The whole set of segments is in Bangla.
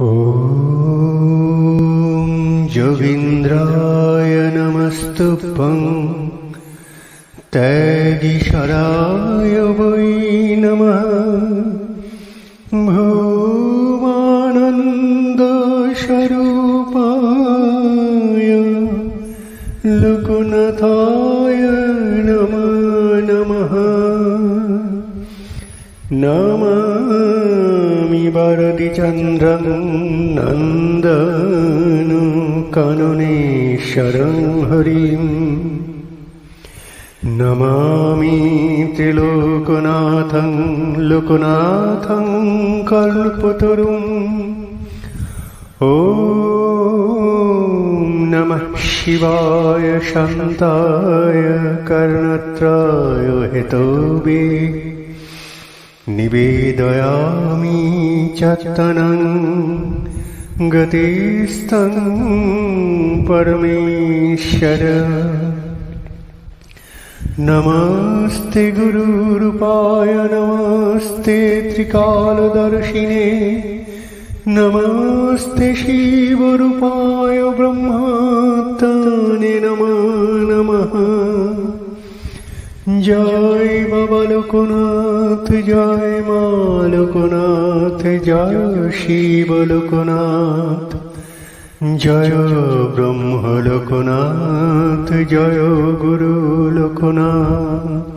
ॐ जोगीन्द्राय नमस्तुभ्यं तैगिशराय वै नमः भूमानन्दस्वरूपाय लुकुनाथाय नमो नमः নমি নমামি চন্দ্র নন্দ নন্দনু শরণ হরি নমি ত্রিলোকনাথ লোকনাথ কল্পতরু ও নম শিবায় শান্তায় কর্ণত্রায় হিতবে निवेदयामि चत्तनं गतिस्तं परमेश्वर नमस्ते गुरुरूपाय नमस्ते त्रिकालदर्शिने नमस्ते शिवरूपाय ब्रह्मात्मने नमो नमः জয় বাবা লোকনাথ জয় মা লোকনাথ জয় শিব লোকনাথ জয় ব্রহ্ম লোকনাথ, জয় গুরু লোকনাথ।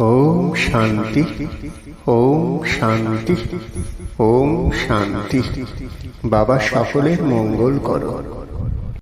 ওম শান্তি ওম শান্তি ওম শান্তি। বাবা সকলের মঙ্গল করো।